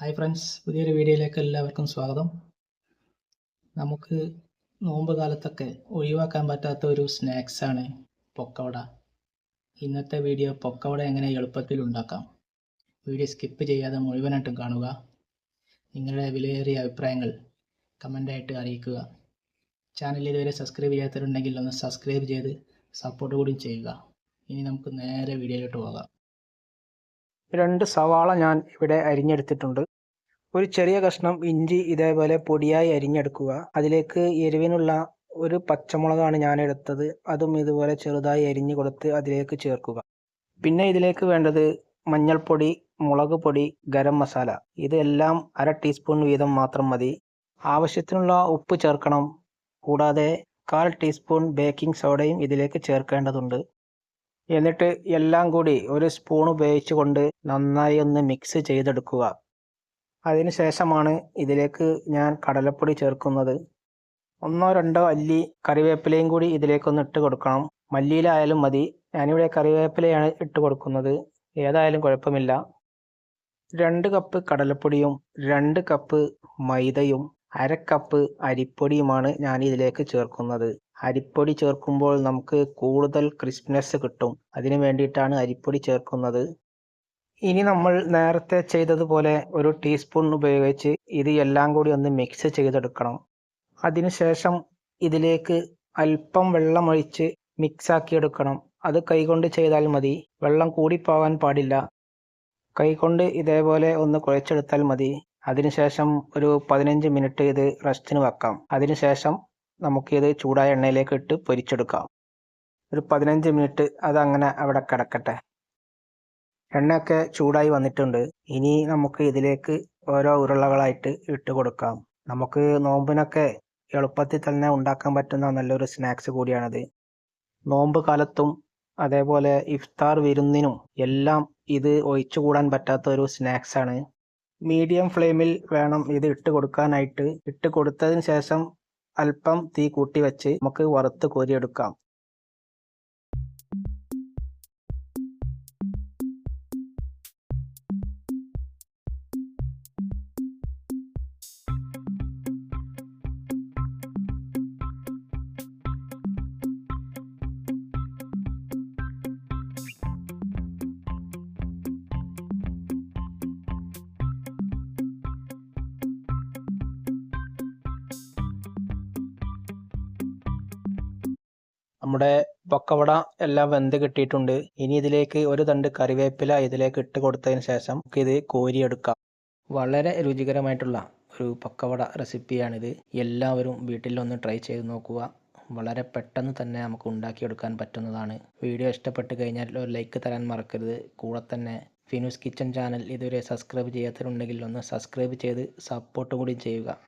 Hi friends പുതിയൊരു വീഡിയോയിലേക്ക് എല്ലാവർക്കും സ്വാഗതം. നമുക്ക് നോമ്പ് കാലത്തൊക്കെ ഒഴിവാക്കാൻ പറ്റാത്ത ഒരു സ്നാക്സാണ് പൊക്കവട. ഇന്നത്തെ വീഡിയോ പൊക്കവട എങ്ങനെ എളുപ്പത്തിൽ ഉണ്ടാക്കാം? വീഡിയോ സ്കിപ്പ് ചെയ്യാതെ മുഴുവനായിട്ടും കാണുക. നിങ്ങളുടെ വിലയേറിയ അഭിപ്രായങ്ങൾ കമന്റായിട്ട് അറിയിക്കുക. ചാനൽ ഇതുവരെ സബ്സ്ക്രൈബ് ചെയ്യാത്തവരുണ്ടെങ്കിൽ ഒന്ന് സബ്സ്ക്രൈബ് ചെയ്ത് സപ്പോർട്ട് കൂടി ചെയ്യുക. ഇനി നമുക്ക് നേരെ വീഡിയോയിലോട്ട് പോകാം. രണ്ട് സവാള ഞാൻ ഇവിടെ അരിഞ്ഞെടുത്തിട്ടുണ്ട്. ഒരു ചെറിയ കഷ്ണം ഇഞ്ചി ഇതേപോലെ പൊടിയായി അരിഞ്ഞെടുക്കുക. അതിലേക്ക് എരിവിനുള്ള ഒരു പച്ചമുളകാണ് ഞാൻ എടുത്തത് അതും ഇതുപോലെ ചെറുതായി അരിഞ്ഞു കൊടുത്ത് അതിലേക്ക് ചേർക്കുക. പിന്നെ ഇതിലേക്ക് വേണ്ടത് മഞ്ഞൾപ്പൊടി മുളക് പൊടി ഗരം മസാല. ഇതെല്ലാം അര ടീസ്പൂൺ വീതം മാത്രം മതി. ആവശ്യത്തിനുള്ള ഉപ്പ് ചേർക്കണം. കൂടാതെ കാൽ ടീസ്പൂൺ ബേക്കിംഗ് സോഡയും ഇതിലേക്ക് ചേർക്കേണ്ടതുണ്ട്. എന്നിട്ട് എല്ലാം കൂടി ഒരു സ്പൂൺ ഉപയോഗിച്ചുകൊണ്ട് നന്നായി ഒന്ന് മിക്സ് ചെയ്തെടുക്കുക. അതിനുശേഷമാണ് ഇതിലേക്ക് ഞാൻ കടലപ്പൊടി ചേർക്കുന്നത്. ഒന്നോ രണ്ടോ അല്ലി കറിവേപ്പിലയും കൂടി ഇതിലേക്കൊന്ന് ഇട്ട് കൊടുക്കണം. മല്ലിയിലായാലും മതി. ഞാനിവിടെ കറിവേപ്പിലയാണ് ഇട്ട് കൊടുക്കുന്നത്. ഏതായാലും കുഴപ്പമില്ല. രണ്ട് കപ്പ് കടലപ്പൊടിയും രണ്ട് കപ്പ് മൈദയും അര കപ്പ് അരിപ്പൊടിയുമാണ് ഞാൻ ഇതിലേക്ക് ചേർക്കുന്നത്. അരിപ്പൊടി ചേർക്കുമ്പോൾ നമുക്ക് കൂടുതൽ ക്രിസ്പ്നെസ് കിട്ടും. അതിനു വേണ്ടിയിട്ടാണ് അരിപ്പൊടി ചേർക്കുന്നത്. ഇനി നമ്മൾ നേരത്തെ ചെയ്തതുപോലെ ഒരു ടീസ്പൂൺ ഉപയോഗിച്ച് ഇത് എല്ലാം കൂടി ഒന്ന് മിക്സ് ചെയ്തെടുക്കണം. അതിനുശേഷം ഇതിലേക്ക് അല്പം വെള്ളമൊഴിച്ച് മിക്സാക്കി എടുക്കണം അത് കൈകൊണ്ട് ചെയ്താൽ മതി. വെള്ളം കൂടിപ്പോകാൻ പാടില്ല. കൈകൊണ്ട് ഇതേപോലെ ഒന്ന് കുഴച്ചെടുത്താൽ മതി. അതിനുശേഷം ഒരു പതിനഞ്ച് മിനിറ്റ് ഇത് റെസ്റ്റിന് വെക്കാം. അതിനുശേഷം നമുക്കിത് ചൂടായ എണ്ണയിലേക്ക് ഇട്ട് പൊരിച്ചെടുക്കാം. ഒരു പതിനഞ്ച് മിനിറ്റ് അതങ്ങനെ അവിടെ കിടക്കട്ടെ. എണ്ണയൊക്കെ ചൂടായി വന്നിട്ടുണ്ട്. ഇനി നമുക്ക് ഇതിലേക്ക് ഓരോ ഉരുളകളായിട്ട് ഇട്ട് കൊടുക്കാം. നമുക്ക് നോമ്പിനൊക്കെ എളുപ്പത്തിൽ തന്നെ ഉണ്ടാക്കാൻ പറ്റുന്ന നല്ലൊരു സ്നാക്സ് കൂടിയാണിത്. നോമ്പ് കാലത്തും അതേപോലെ ഇഫ്താർ വിരുന്നിനും എല്ലാം ഇത് ഒഴിച്ചുകൂടാൻ പറ്റാത്ത ഒരു സ്നാക്സ് ആണ്. മീഡിയം ഫ്ലെയിമിൽ വേണം ഇത് ഇട്ട് കൊടുക്കാനായിട്ട്. ഇട്ട് കൊടുത്തതിന് ശേഷം അല്പം തീ കൂട്ടി വെച്ച് നമുക്ക് വറുത്ത് കോരിയെടുക്കാം. നമ്മുടെ പക്കവട എല്ലാം വെന്ത് കിട്ടിയിട്ടുണ്ട്. ഇനി ഇതിലേക്ക് ഒരു തണ്ട് കറിവേപ്പില ഇതിലേക്ക് ഇട്ട് കൊടുത്തതിന് ശേഷം ഇത് കോരിയെടുക്കാം. വളരെ രുചികരമായിട്ടുള്ള ഒരു പക്കവട റെസിപ്പിയാണിത്. എല്ലാവരും വീട്ടിലൊന്ന് ട്രൈ ചെയ്ത് നോക്കുക. വളരെ പെട്ടെന്ന് തന്നെ നമുക്ക് ഉണ്ടാക്കിയെടുക്കാൻ പറ്റുന്നതാണ്. വീഡിയോ ഇഷ്ടപ്പെട്ട് കഴിഞ്ഞാൽ ഒരു ലൈക്ക് തരാൻ മറക്കരുത്. കൂടെ തന്നെ ഫിനൂസ് കിച്ചൺ ചാനൽ ഇതുവരെ സബ്സ്ക്രൈബ് ചെയ്യാത്തവരുണ്ടെങ്കിൽ ഒന്ന് സബ്സ്ക്രൈബ് ചെയ്ത് സപ്പോർട്ട് കൂടി ചെയ്യുക.